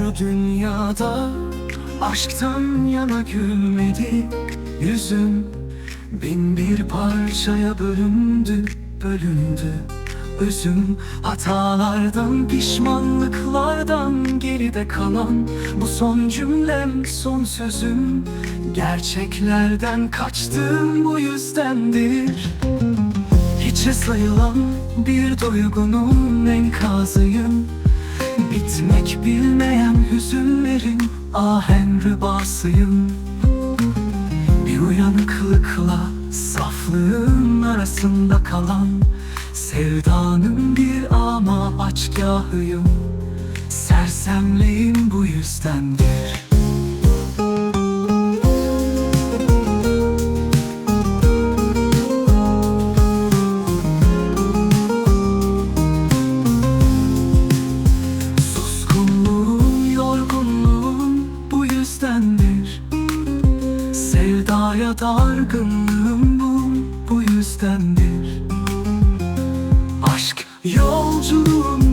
dünyada Aşktan yana gülmedi. Yüzüm Bin bir parçaya bölündü, bölündü. Özüm hatalardan, pişmanlıklardan geride kalan Bu son cümlem, son sözüm. Gerçeklerden kaçtım bu yüzdendir. Hiçe sayılan bir duygunun enkazıyım Bitmek bilmeyen hüzünlerin ahen rübasıyım. Bir uyanıklıkla saflığın arasında kalan Sevdanın bir ama açgahıyım. Sersemliğim bu yüzdendir Hayat argınlığım bu, bu yüzdendir. Aşk yolculuğum